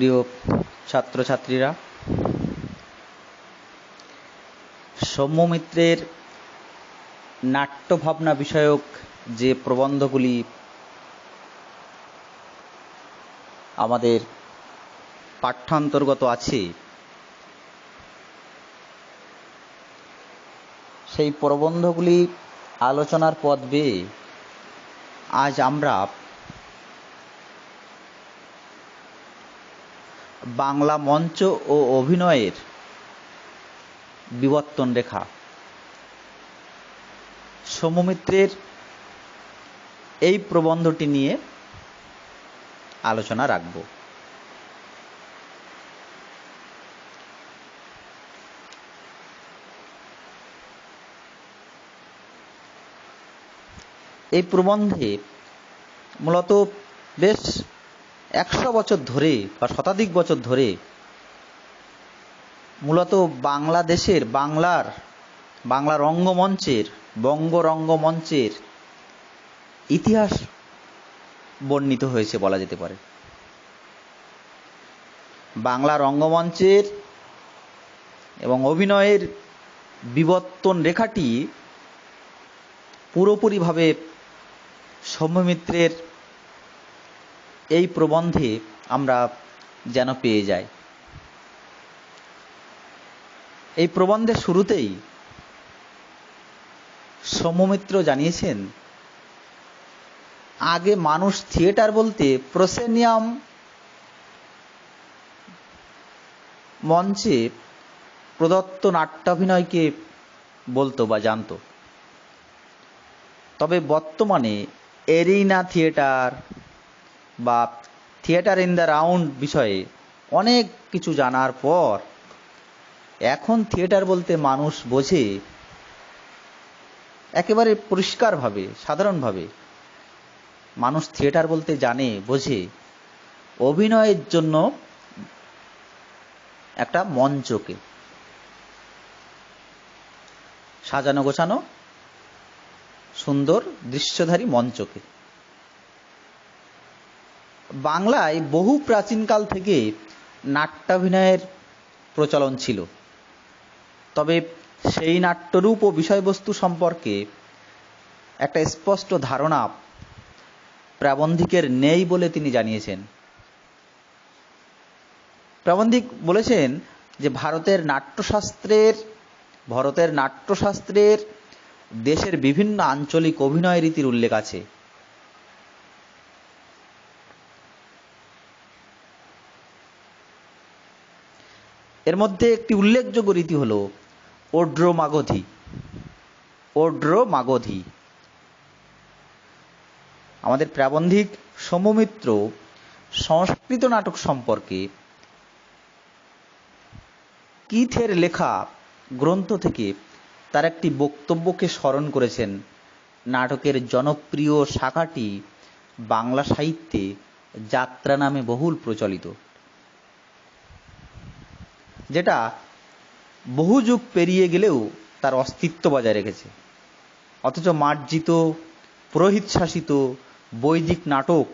প্রিয় ছাত্রছাত্রীরা, সৌম্যমিত্রের নাট্যভাবনা বিষয়ক যে প্রবন্ধগুলি আমাদের পাঠ্যান্তর্গত আছে, সেই প্রবন্ধগুলি আলোচনার পথ বেয়ে আজ আমরা বাংলা মঞ্চ ও অভিনয়ের বিবর্তন রেখা। সৌম্যমিত্রের এই প্রবন্ধটি নিয়ে আলোচনা রাখব। এই প্রবন্ধে মূলত বেশ একশো বছর ধরে বা শতাধিক বছর ধরে মূলত বাংলাদেশের বাংলার, বাংলা রঙ্গমঞ্চের, বঙ্গ রঙ্গমঞ্চের ইতিহাস বর্ণিত হয়েছে বলা যেতে পারে। বাংলা রঙ্গমঞ্চের এবং অভিনয়ের বিবর্তন রেখাটি পুরোপুরিভাবে সৌম্যমিত্রের এই প্রবন্ধে আমরা যেন পেয়ে যাই। এই প্রবন্ধের শুরুতেই সৌম্যমিত্র জানিয়েছেন, আগে মানুষ থিয়েটার বলতে প্রসেনিয়াম মঞ্চে প্রদত্ত নাট্যাভিনয়কে বলতো বা জানতো। তবে বর্তমানে এরিনা থিয়েটার বা থিয়েটার ইন দ্য রাউন্ড বিষয়ে অনেক কিছু জানার পর, এখন থিয়েটার বলতে মানুষ বোঝে একেবারে পরিষ্কারভাবে, সাধারণভাবে। মানুষ থিয়েটার বলতে জানে, বোঝে অভিনয়ের জন্য একটা মঞ্চকে। সাজানো গোছানো সুন্দর দৃশ্যধারী মঞ্চকে। বাংলায় বহু প্রাচীনকাল থেকে নাট্যাভিনয়ের প্রচলন ছিল। তবে সেই নাট্যরূপ ও বিষয়বস্তু সম্পর্কে একটা স্পষ্ট ধারণা প্রাবন্ধিকের নেই বলে তিনি জানিয়েছেন। প্রাবন্ধিক বলেছেন যে ভারতের নাট্যশাস্ত্রের ভারতের নাট্যশাস্ত্রের দেশের বিভিন্ন আঞ্চলিক অভিনয় রীতির উল্লেখ আছে। এর মধ্যে একটি উল্লেখযোগ্য রীতি হল ওড্র মাগধি ওড্র মাগধি আমাদের প্রাবন্ধিক সমমিত্র সংস্কৃত নাটক সম্পর্কে কিথের লেখা গ্রন্থ থেকে তার একটি বক্তব্যকে স্মরণ করেছেন নাটকের জনপ্রিয় শাখাটি বাংলা সাহিত্যে যাত্রা নামে বহুল প্রচলিত। যেটা বহু যুগ পেরিয়ে গেলেও তার অস্তিত্ব বজায় রেখেছে। অথচ মার্জিত পুরোহিত শাসিত বৈদিক নাটক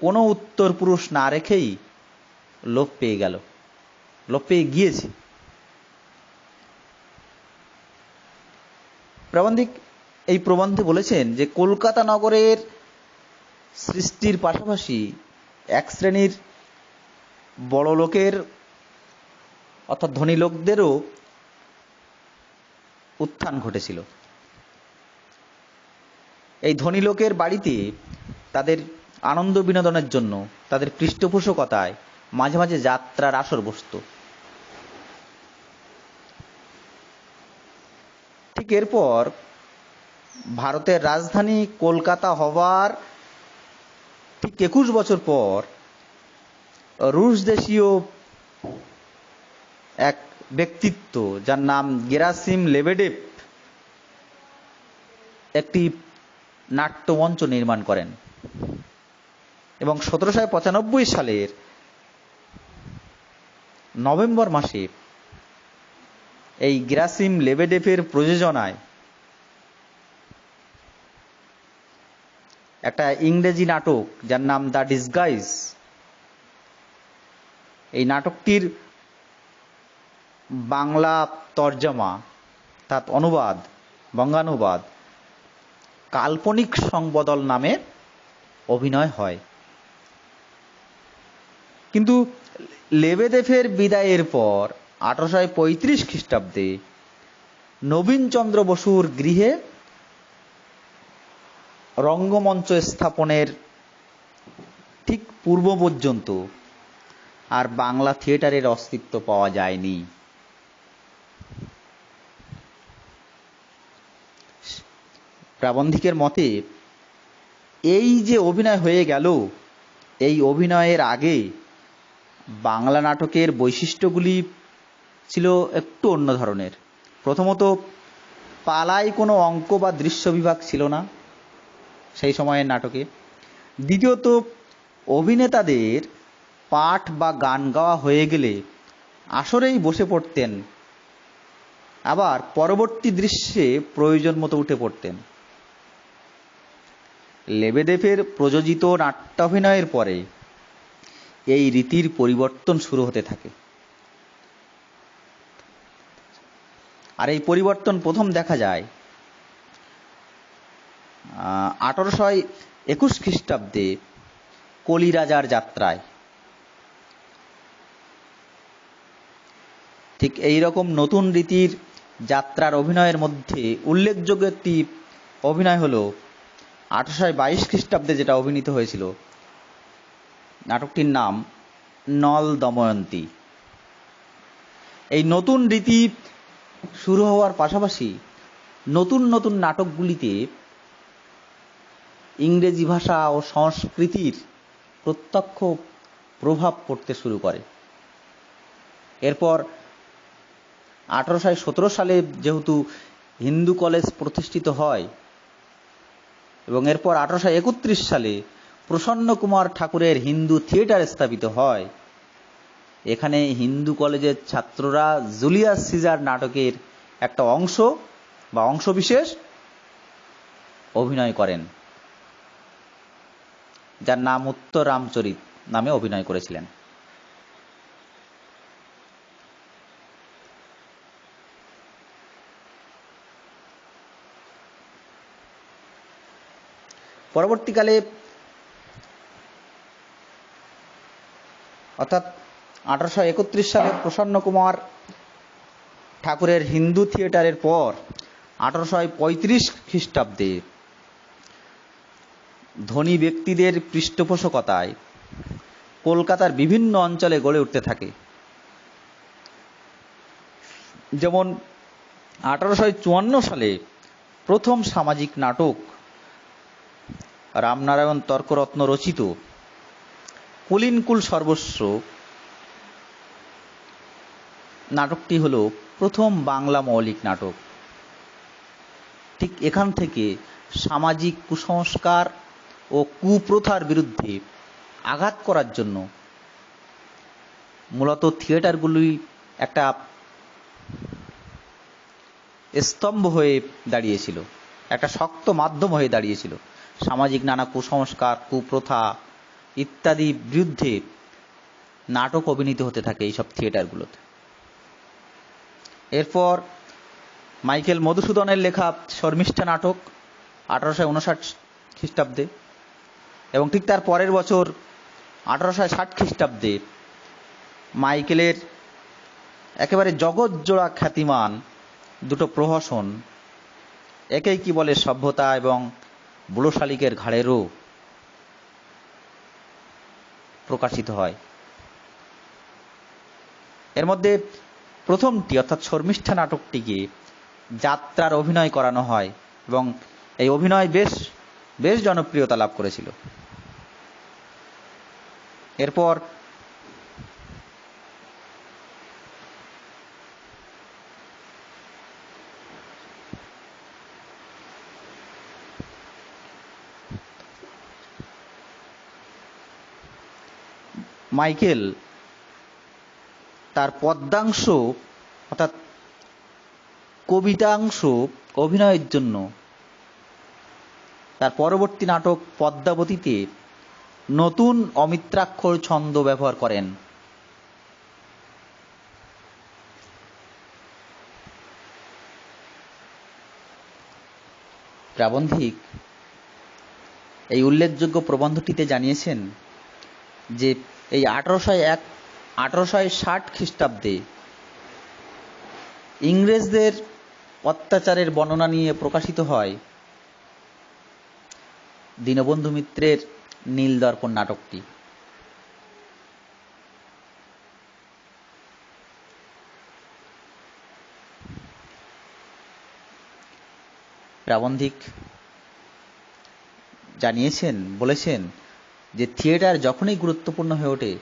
কোনো উত্তর পুরুষ না রেখেই লোপ পেয়ে গেল, লোপ পেয়ে গিয়েছে। প্রাবন্ধিক এই প্রবন্ধে বলেছেন যে কলকাতা নগরের সৃষ্টির পাশাপাশি এক শ্রেণির বড় লোকের অর্থাৎ ধনী লোকদেরও উত্থান ঘটেছিল। এই ধনী লোকের বাড়িতে তাদের আনন্দ বিনোদনের জন্য, তাদের পৃষ্ঠপোষকতায় মাঝে মাঝে যাত্রার আসর বসত। ঠিক এরপর ভারতের রাজধানী কলকাতা হওয়ার ঠিক একুশ বছর পর রুশ দেশীয় এক ব্যক্তিত্ব যার নাম গেরাসিম লেবেডেভ একটি নাট্যমঞ্চ নির্মাণ করেন। এবং সতেরোশো পঁচানব্বই সালের নভেম্বর মাসে এই গ্রাসিম লেবেডেফের প্রযোজনায় একটা ইংরেজি নাটক যার নাম দ্য ডিসগাইজ। এই নাটকটির বাংলা তর্জমা অর্থাৎ অনুবাদ, বঙ্গানুবাদ, কাল্পনিক সংবদল নামে অভিনয় হয়। কিন্তু লেবেদেফের বিদায়ের পর আঠারোশো পঁয়ত্রিশ খ্রিস্টাব্দে নবীনচন্দ্র বসুর গৃহে রঙ্গমঞ্চ স্থাপনের ঠিক পূর্ব পর্যন্ত আর বাংলা থিয়েটারের অস্তিত্ব পাওয়া যায়নি। প্রাবন্ধিকের মতে, এই যে অভিনয় হয়ে গেল, এই অভিনয়ের আগে বাংলা নাটকের বৈশিষ্ট্যগুলি ছিল একটু অন্য ধরনের। প্রথমত, পালায় কোনো অঙ্ক বা দৃশ্য বিভাগ ছিল না সেই সময়ের নাটকে। দ্বিতীয়ত, অভিনেতাদের পাঠ বা গান গাওয়া হয়ে গেলে আসরেই বসে পড়তেন, আবার পরবর্তী দৃশ্যে প্রয়োজন মতো উঠে পড়তেন। লেবেদেফের প্রযোজিত নাট্যাভিনয়ের পরে এই রীতির পরিবর্তন শুরু হতে থাকে। আর এই পরিবর্তন প্রথম দেখা যায় আঠারোশো একুশ খ্রিস্টাব্দে কলিরাজার যাত্রায়। ঠিক এই রকম নতুন রীতির যাত্রার অভিনয়ের মধ্যে উল্লেখযোগ্য একটি অভিনয় হলো আঠারোশো বাইশ খ্রিস্টাব্দে যেটা অভিনীত হয়েছিল, নাটকটির নাম নল দময়ন্তী। এই নতুন রীতি শুরু হওয়ার পাশাপাশি নতুন নতুন নাটকগুলিতে ইংরেজি ভাষা ও সংস্কৃতির প্রত্যক্ষ প্রভাব পড়তে শুরু করে। এরপর আঠারোশো সতেরো সালে যেহেতু হিন্দু কলেজ প্রতিষ্ঠিত হয় এবং এরপর আঠারোশো একত্রিশ সালে প্রসন্ন কুমার ঠাকুরের হিন্দু থিয়েটার স্থাপিত হয়। এখানে হিন্দু কলেজের ছাত্ররা জুলিয়াস সিজার নাটকের একটা অংশ বা অংশবিশেষ অভিনয় করেন, যার নাম উত্তর রামচরিত নামে অভিনয় করেছিলেন। পরবর্তীকালে অর্থাৎ আঠারোশো একত্রিশ সালে প্রসন্নকুমার ঠাকুরের হিন্দু থিয়েটারের পর আঠারোশো পঁয়ত্রিশ খ্রিস্টাব্দে ধনী ব্যক্তিদের পৃষ্ঠপোষকতায় কলকাতার বিভিন্ন অঞ্চলে গড়ে উঠতে থাকে। যেমন আঠারোশো চুয়ান্ন সালে প্রথম সামাজিক নাটক রামনারায়ণ তর্করত্ন রচিত, কুলিনকুল সর্বস্ব নাটকটি হল প্রথম বাংলা মৌলিক নাটক। ঠিক এখান থেকে সামাজিক কুসংস্কার ও কুপ্রথার বিরুদ্ধে আঘাত করার জন্য মূলত থিয়েটারগুলি একটা স্তম্ভ হয়ে দাঁড়িয়েছিল, একটা শক্ত মাধ্যম হয়ে দাঁড়িয়েছিল। সামাজিক নানা কুসংস্কার, কুপ্রথা ইত্যাদি বিরুদ্ধে নাটক অভিনীত হতে থাকে এইসব থিয়েটারগুলোতে। এরপর মাইকেল মধুসূদনের লেখা শর্মিষ্ঠা নাটক আঠারোশো উনষাট খ্রিস্টাব্দে এবং ঠিক তার পরের বছর আঠারোশো ষাট খ্রিস্টাব্দে মাইকেলের একেবারে জগৎজোড়া খ্যাতিমান দুটো প্রহসন, একেই কি বলে সভ্যতা এবং বুড়ো শালিকের ঘাড়েরও প্রকাশিত হয়। এর মধ্যে প্রথমটি, অর্থাৎ শর্মিষ্ঠা নাটকটিকে যাত্রার অভিনয় করানো হয় এবং এই অভিনয় বেশ বেশ জনপ্রিয়তা লাভ করেছিল। এরপর মাইকেল, তার পদ্মাংশ, অর্থাৎ কবিতাংশ অভিনয়ের জন্য। তার পরবর্তী নাটক পদ্মাবতীতে নতুন অমিত্রাক্ষর ছন্দ ব্যবহার করেন। প্রাবন্ধিক, এই উল্লেখযোগ্য প্রবন্ধটিতে জানিয়েছেন যে এই আঠারোশো এক আঠারোশো ষাট খ্রিস্টাব্দে ইংরেজদের অত্যাচারের বর্ণনা নিয়ে প্রকাশিত হয় দীনবন্ধু মিত্রের নীল দর্পণ নাটকটি। প্রাবন্ধিক জানিয়েছেন, বলেছেন যে থিয়েটার যখনই গুরুত্বপূর্ণ হয়ে ওঠে,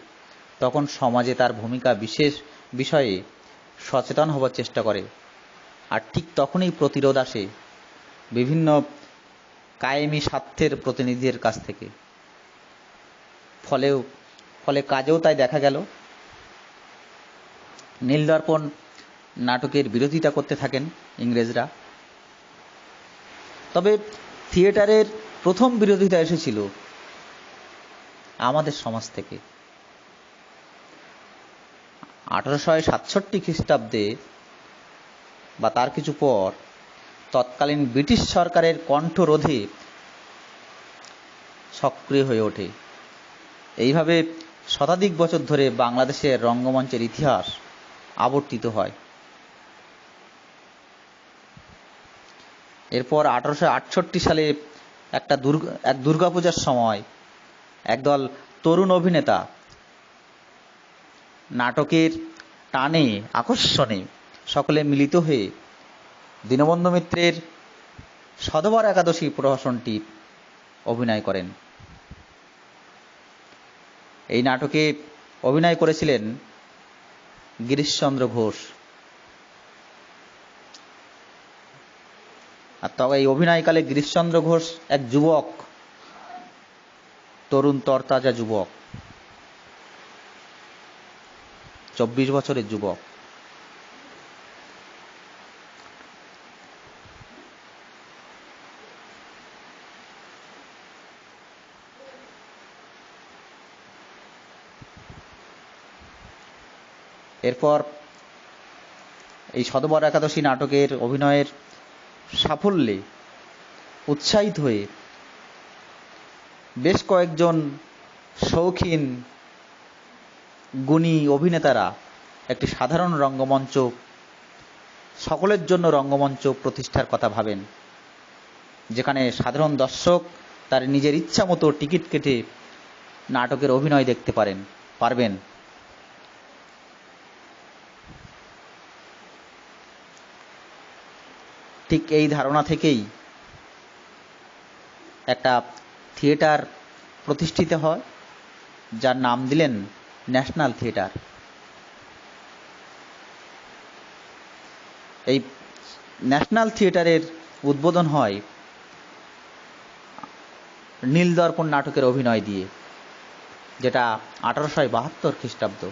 তখন সমাজে তার ভূমিকা বিশেষ বিষয়ে সচেতন হবার চেষ্টা করে। আর ঠিক তখনই প্রতিরোধ আসে বিভিন্ন কায়েমি স্বার্থের প্রতিনিধিদের কাছ থেকে। ফলেও ফলে কাজেও তাই দেখা গেল। নীলদর্পণ নাটকের বিরোধিতা করতে থাকেন ইংরেজরা। তবে থিয়েটারের প্রথম বিরোধিতা এসেছিল আমাদের সমাজ থেকে। আঠারোশো সাতষট্টি খ্রিস্টাব্দে বা তার কিছু পর তৎকালীন ব্রিটিশ সরকারের কণ্ঠরোধে সক্রিয় হয়ে ওঠে। এইভাবে শতাধিক বছর ধরে বাংলাদেশের রঙ্গমঞ্চের ইতিহাস আবর্তিত হয়। এরপর আঠারোশো আটষট্টি সালে একটা দুর্গা, এক দুর্গাপূজার সময় একদল তরুণ অভিনেতা। নাটকের টানে, আকর্ষণে সকলে মিলিত হয়ে দীনবন্ধু মিত্রের সধবার একাদশী প্রহসনটি অভিনয় করেন। এই নাটকে অভিনয় করেছিলেন গিরিশচন্দ্র ঘোষ। আর তবে এই অভিনয়কালে গিরিশচন্দ্র ঘোষ এক যুবক। তরুণ তরতাজা যুবক, চব্বিশ বছরের যুবক। এরপর এই শতবর একাদশী নাটকের অভিনয়ের সাফল্যে উৎসাহিত হয়ে বেশ কয়েকজন শৌখিন, গুণী অভিনেতারা একটি সাধারণ রঙ্গমঞ্চ, সকলের জন্য রঙ্গমঞ্চ প্রতিষ্ঠার কথা ভাবেন, যেখানে সাধারণ দর্শক তার নিজের ইচ্ছা মতো টিকিট কেটে নাটকের অভিনয় দেখতে পারেন, পারবেন। ঠিক এই ধারণা থেকেই একটা থিয়েটার প্রতিষ্ঠিত হয়, যার নাম দিলেন ন্যাশনাল থিয়েটার। এই ন্যাশনাল থিয়েটারের উদ্বোধন হয় নীলদর্পণ নাটকের অভিনয় দিয়ে, যেটা আঠারোশো বাহাত্তর খ্রিস্টাব্দ।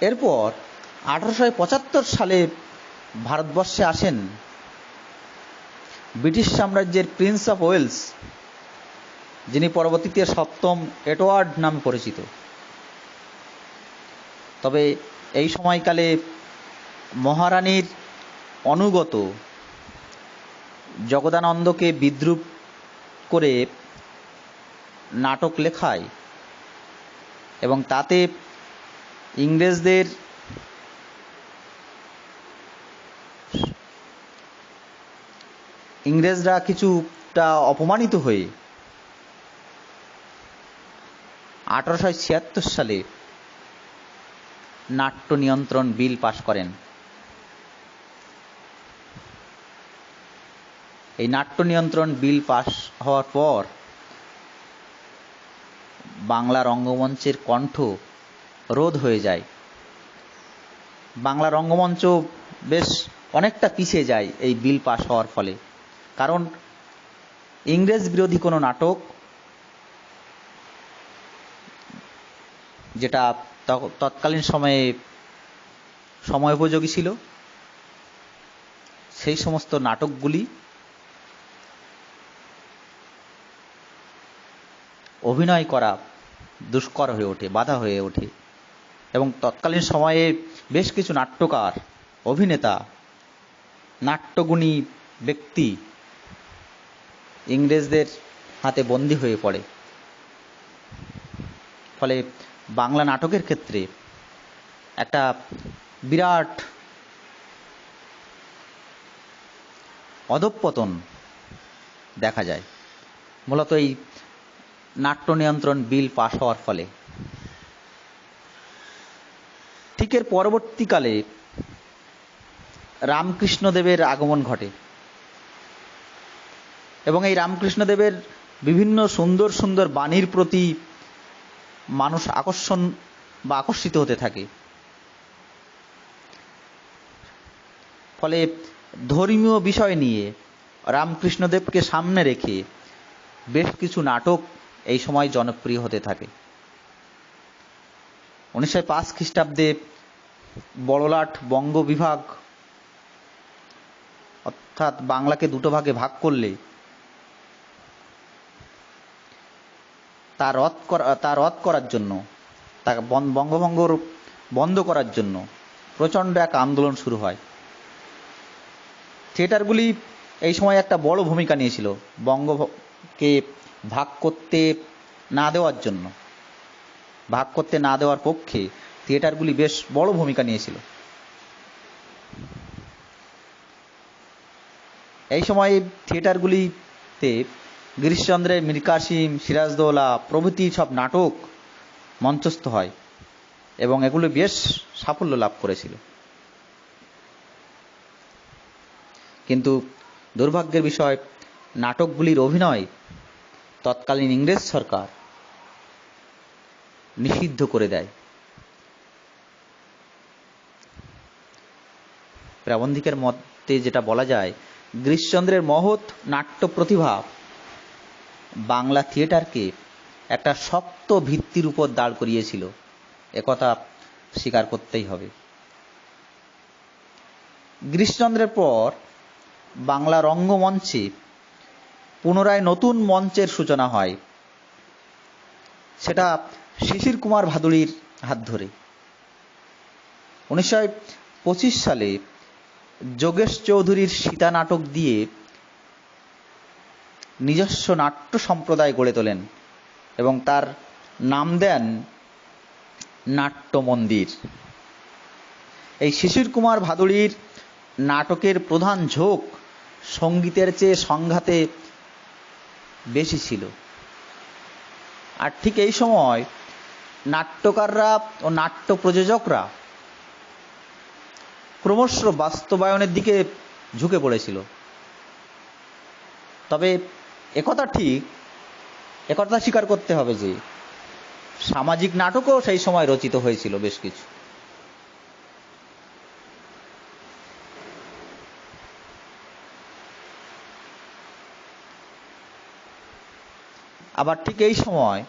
এরপর আঠারোশো পঁচাত্তর সালে ভারতবর্ষে আসেন ব্রিটিশ সাম্রাজ্যের প্রিন্স অফ ওয়েলস যিনি পরবর্তীতে সপ্তম এডওয়ার্ড নামে পরিচিত। তবে এই সময়কালে মহারানীর অনুগত জগদানন্দকে বিদ্রুপ করে নাটক লেখায় এবং তাতে ইংরেজদের ইংরেজরা কিছুটা অপমানিত হয়ে আঠারোশো ছিয়াত্তর সালে নাট্য নিয়ন্ত্রণ বিল পাশ করেন। এই নাট্য নিয়ন্ত্রণ বিল পাশ হওয়ার পর বাংলা রঙ্গমঞ্চের কণ্ঠ রোধ হয়ে যায়। বাংলা রঙ্গমঞ্চ বেশ অনেকটা পিছিয়ে যায় এই বিল পাশ হওয়ার ফলে। কারণ ইংরেজ বিরোধী কোনো নাটক যেটা তৎকালীন সময়ে সময়োপযোগী ছিল, সেই সমস্ত নাটকগুলি অভিনয় করা দুষ্কর হয়ে ওঠে, বাধা হয়ে ওঠে এবং তৎকালীন সময়ে বেশ কিছু নাট্যকার, অভিনেতা, নাট্যগুণী ব্যক্তি ইংরেজদের হাতে বন্দী হয়ে পড়ে। ফলে বাংলা নাটকের ক্ষেত্রে একটা বিরাট অধঃপতন দেখা যায়। মূলত এই নাট্য নিয়ন্ত্রণ বিল পাশ হওয়ার ফলে। ঠিক এর পরবর্তীকালে রামকৃষ্ণদেবের আগমন ঘটে। এবং এই রামকৃষ্ণদেবের বিভিন্ন সুন্দর সুন্দর বাণীর প্রতি মানুষ আকর্ষণ বা আকর্ষিত হতে থাকে। ফলে ধর্মীয় বিষয় নিয়ে রামকৃষ্ণদেবকে সামনে রেখে বেশ কিছু নাটক এই সময় জনপ্রিয় হতে থাকে। উনিশশো পাঁচ খ্রিস্টাব্দে বড়লাট বঙ্গ বিভাগ অর্থাৎ বাংলাকে দুটো ভাগে ভাগ করলে তা রদ করা, তা রদ করার জন্য, তা বঙ্গভঙ্গ বন্ধ করার জন্য প্রচণ্ড এক আন্দোলন শুরু হয়। থিয়েটারগুলি এই সময় একটা বড় ভূমিকা নিয়েছিল বঙ্গকে ভাগ করতে না দেওয়ার জন্য। ভাগ করতে না দেওয়ার পক্ষে থিয়েটারগুলি বেশ বড় ভূমিকা নিয়েছিল। এই সময় থিয়েটারগুলিতে গিরিশচন্দ্রের মীর কাসিম সিরাজদৌলা প্রভৃতি সব নাটক মঞ্চস্থ হয় এবং এগুলো বেশ সাফল্য লাভ করেছিল। কিন্তু দুর্ভাগ্যের বিষয়, নাটকগুলির অভিনয় তৎকালীন ইংরেজ সরকার নিষিদ্ধ করে দেয়। প্রাবন্ধিকের মতে যেটা বলা যায়, গিরিশচন্দ্রের মহৎ নাট্য প্রতিভা বাংলা থিয়েটারকে একটা শক্ত ভিত্তির উপর দাঁড় করিয়েছিল। একথা স্বীকার করতেই হবে। গিরিশচন্দ্রের পর বাংলা রঙ্গমঞ্চে পুনরায় নতুন মঞ্চের সূচনা হয়। সেটা শিশির কুমার ভাদুড়ির হাত ধরে। উনিশশো পঁচিশ সালে যোগেশ চৌধুরীর সীতা নাটক দিয়ে নিজস্ব নাট্য সম্প্রদায় গড়ে তোলেন এবং তার নাম দেন নাট্য মন্দির। এই শিশির কুমার ভাদুড়ির নাটকের প্রধান ঝোঁক সঙ্গীতের চেয়ে সংঘাতে বেশি ছিল। আর ঠিক এই সময় নাট্যকাররা ও নাট্য প্রযোজকরা ক্রমশ বাস্তবায়নের দিকে ঝুঁকে পড়েছিল। তবে একথা ঠিক, একথা স্বীকার করতে হবে যে সামাজিক নাটকও সেই সময় রচিত হয়েছিল বেশ কিছু। আবার ঠিক এই সময়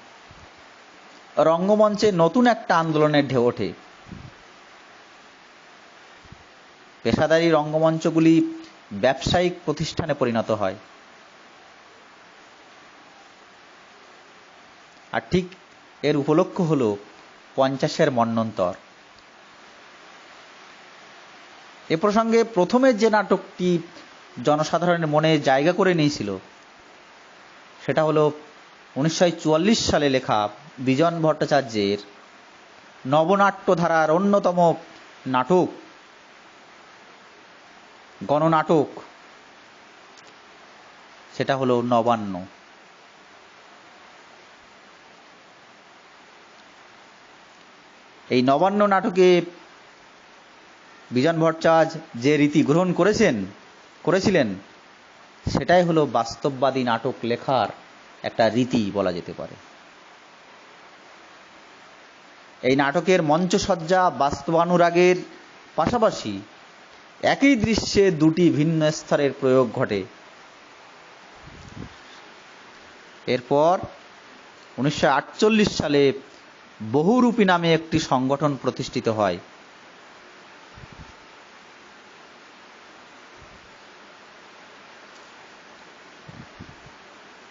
রঙ্গমঞ্চে নতুন একটা আন্দোলনের ঢেউ ওঠে। পেশাদারী রঙ্গমঞ্চগুলি ব্যবসায়িক প্রতিষ্ঠানে পরিণত হয়। আর ঠিক এর উপলক্ষ হল পঞ্চাশের মন্বন্তর এ প্রসঙ্গে প্রথমে যে নাটকটি জনসাধারণের মনে জায়গা করে নিয়েছিল, সেটা হলো উনিশশো চুয়াল্লিশ সালে লেখা বিজন ভট্টাচার্যের নবনাট্য ধারার অন্যতম নাটক, গণনাটক। সেটা হলো নবান্ন। এই নবান্ন নাটকে বিজন ভট্টাচার্য যে রীতি গ্রহণ করেছেন, করেছিলেন, সেটাই হলো বাস্তববাদী নাটক লেখার একটা রীতি বলা যেতে পারে। এই নাটকের মঞ্চসজ্জা বাস্তবানুরাগের পাশাপাশি একই দৃশ্যে দুটি ভিন্ন স্তরের প্রয়োগ ঘটে। এরপর উনিশশো আটচল্লিশ সালে বহুরূপী নামে একটি সংগঠন প্রতিষ্ঠিত হয়।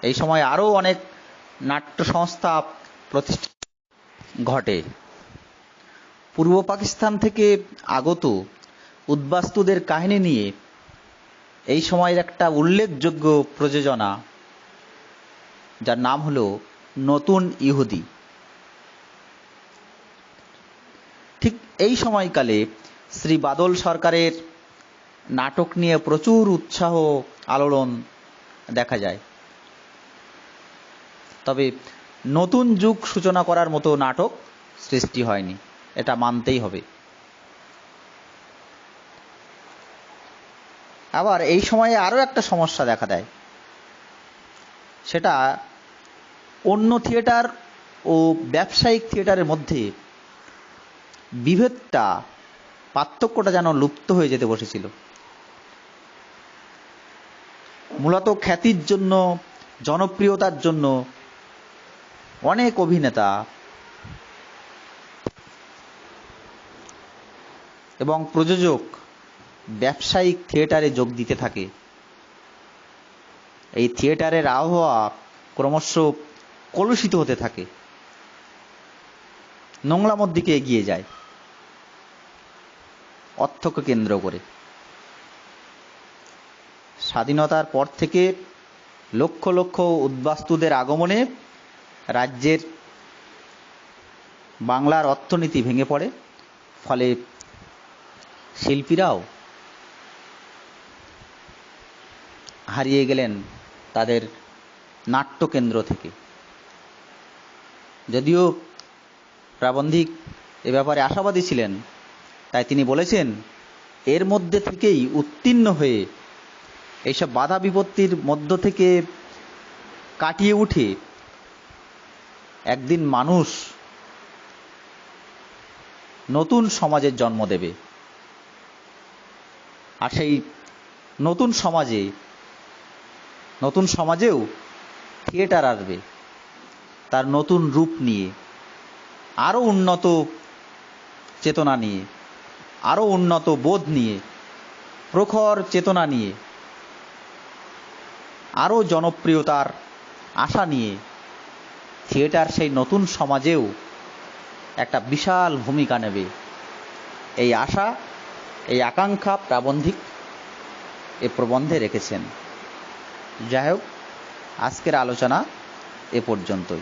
এই সময় আরও অনেক নাট্য সংস্থা প্রতিষ্ঠিত ঘটে। পূর্ব পাকিস্তান থেকে আগত উদ্বাস্তুদের কাহিনী নিয়ে এই সময়ের একটা উল্লেখযোগ্য প্রযোজনা, যার নাম হলো নতুন ইহুদি ঠিক এই সময়কালে শ্রী বাদল সরকারের নাটক নিয়ে প্রচুর উৎসাহ আলোড়ন দেখা যায়। তবে নতুন যুগ সূচনা করার মতো নাটক সৃষ্টি হয়নি, এটা মানতেই হবে। আবার এই সময়ে আরও একটা সমস্যা দেখা দেয়, সেটা অন্য থিয়েটার ও ব্যবসায়িক থিয়েটারের মধ্যে বিভেদটা, পার্থক্যটা যেন লুপ্ত হয়ে যেতে বসেছিল। মূলত খ্যাতির জন্য, জনপ্রিয়তার জন্য অনেক অভিনেতা এবং প্রযোজক ব্যবসায়িক থিয়েটারে যোগ দিতে থাকে। এই থিয়েটারের আবহাওয়া ক্রমশ কলুষিত হতে থাকে। নোংলামোর দিকে এগিয়ে যায়। অর্থকে কেন্দ্র করে। স্বাধীনতার পর থেকে লক্ষ লক্ষ উদ্বাস্তুদের আগমনে রাজ্যের বাংলার অর্থনীতি ভেঙে পড়ে। ফলে শিল্পীরাও হারিয়ে গেলেন তাদের নাট্যকেন্দ্র থেকে। যদিও প্রাবন্ধিক এ ব্যাপারে আশাবাদী ছিলেন। তাই তিনি বলেছেন, এর মধ্যে থেকেই উত্তীর্ণ হয়ে এইসব বাধা বিপত্তির মধ্য থেকে কাটিয়ে উঠে একদিন মানুষ নতুন সমাজের জন্ম দেবে। আর সেই নতুন সমাজে, নতুন সমাজেও থিয়েটার আসবে, তার নতুন রূপ নিয়ে। আরও উন্নত চেতনা নিয়ে আরও উন্নত বোধ নিয়ে, প্রখর চেতনা নিয়ে আরও জনপ্রিয়তার আশা নিয়ে, থিয়েটার সেই নতুন সমাজেও একটা বিশাল ভূমিকা নেবে। এই আশা, এই আকাঙ্ক্ষা প্রাবন্ধিক এ প্রবন্ধে রেখেছেন। যাই হোক, আজকের আলোচনা এ পর্যন্তই।